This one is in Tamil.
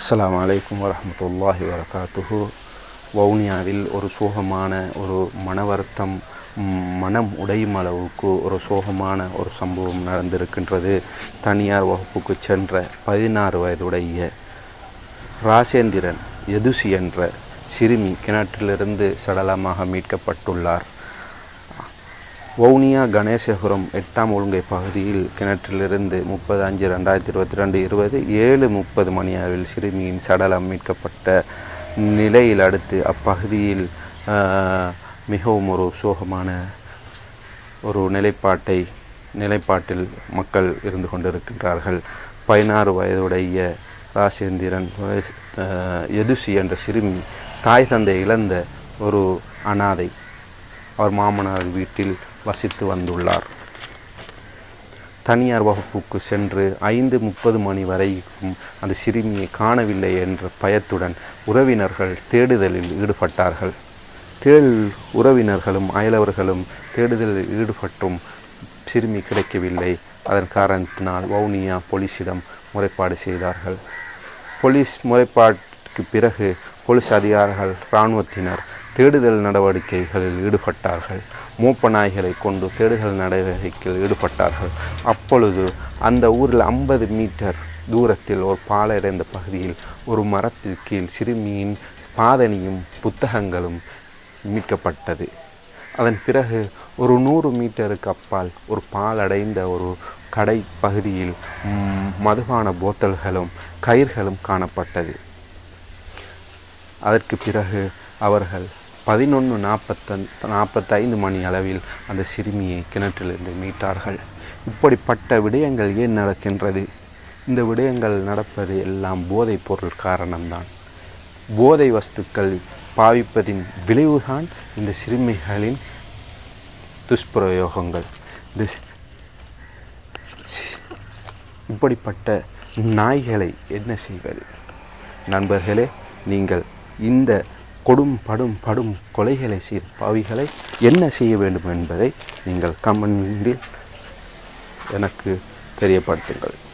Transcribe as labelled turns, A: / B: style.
A: அஸ்லாம் வலைக்கம் வரமத்துல்லாஹி வரகாத்துஹு வவுனியாவில் ஒரு சோகமான ஒரு மன மனம் உடையும் அளவுக்கு ஒரு சோகமான ஒரு சம்பவம் நடந்திருக்கின்றது தனியார் வகுப்புக்கு சென்ற பதினாறு வயதுடைய ராசேந்திரன் எதுசி என்ற சிறுமி கிணற்றிலிருந்து சடலமாக மீட்கப்பட்டுள்ளார் வவுனியா கணேசபுரம் எட்டாம் ஒழுங்கை பகுதியில் கிணற்றிலிருந்து முப்பது அஞ்சு ரெண்டாயிரத்தி இருபத்தி ரெண்டு இருபது ஏழு முப்பது மணியாவில் சிறுமியின் சடலம் மீட்கப்பட்ட நிலையில் அடுத்து அப்பகுதியில் மிகவும் ஒரு சோகமான ஒரு நிலைப்பாட்டை நிலைப்பாட்டில் மக்கள் இருந்து கொண்டிருக்கின்றார்கள் பதினாறு வயதுடைய ராசேந்திரன் எதுசி என்ற சிறுமி தாய் தந்தை இழந்த ஒரு அனாதை அவர் மாமனார் வீட்டில் வசித்து வந்துள்ளார் தனியார் வகுப்புக்கு சென்று ஐந்து முப்பது மணி வரைக்கும் அந்த சிறுமியை காணவில்லை என்ற பயத்துடன் உறவினர்கள் தேடுதலில் ஈடுபட்டார்கள் தேடல் உறவினர்களும் அயலவர்களும் தேடுதலில் ஈடுபட்டும் சிறுமி கிடைக்கவில்லை அதன் காரணத்தினால் வவுனியா போலீஸிடம் முறைப்பாடு செய்தார்கள் போலீஸ் முறைப்பாட்டுக்கு பிறகு போலீஸ் அதிகாரிகள் இராணுவத்தினர் தேடுதல் நடவடிக்கைகளில் ஈடுபட்டார்கள் மூப்ப நாய்களை கொண்டு தேடுதல் நடவடிக்கையில் ஈடுபட்டார்கள் அப்பொழுது அந்த ஊரில் ஐம்பது மீட்டர் தூரத்தில் ஒரு பாலடைந்த பகுதியில் ஒரு மரத்தில் கீழ் சிறுமியின் பாதணியும் புத்தகங்களும் மீட்கப்பட்டது அதன் பிறகு ஒரு நூறு மீட்டருக்கு அப்பால் ஒரு பாலடைந்த ஒரு கடை பகுதியில் மதுபான போத்தல்களும் கயிர்களும் காணப்பட்டது அதற்கு பிறகு அவர்கள் பதினொன்று நாற்பத்தன் நாற்பத்தைந்து மணி அளவில் அந்த சிறுமியை கிணற்றிலிருந்து மீட்டார்கள் இப்படிப்பட்ட விடயங்கள் ஏன் நடக்கின்றது இந்த விடயங்கள் நடப்பது எல்லாம் போதைப் பொருள் காரணம்தான் போதை வஸ்துக்கள் பாவிப்பதின் விளைவுதான் இந்த சிறுமிகளின் துஷ்பிரயோகங்கள் இந்த இப்படிப்பட்ட நாய்களை என்ன செய்வது நண்பர்களே நீங்கள் இந்த கொடும் படும் படும் கொலைகளை செய்த பாவிகளை என்ன செய்ய வேண்டும் என்பதை நீங்கள் கமெண்டில் எனக்கு தெரியப்படுத்துங்கள்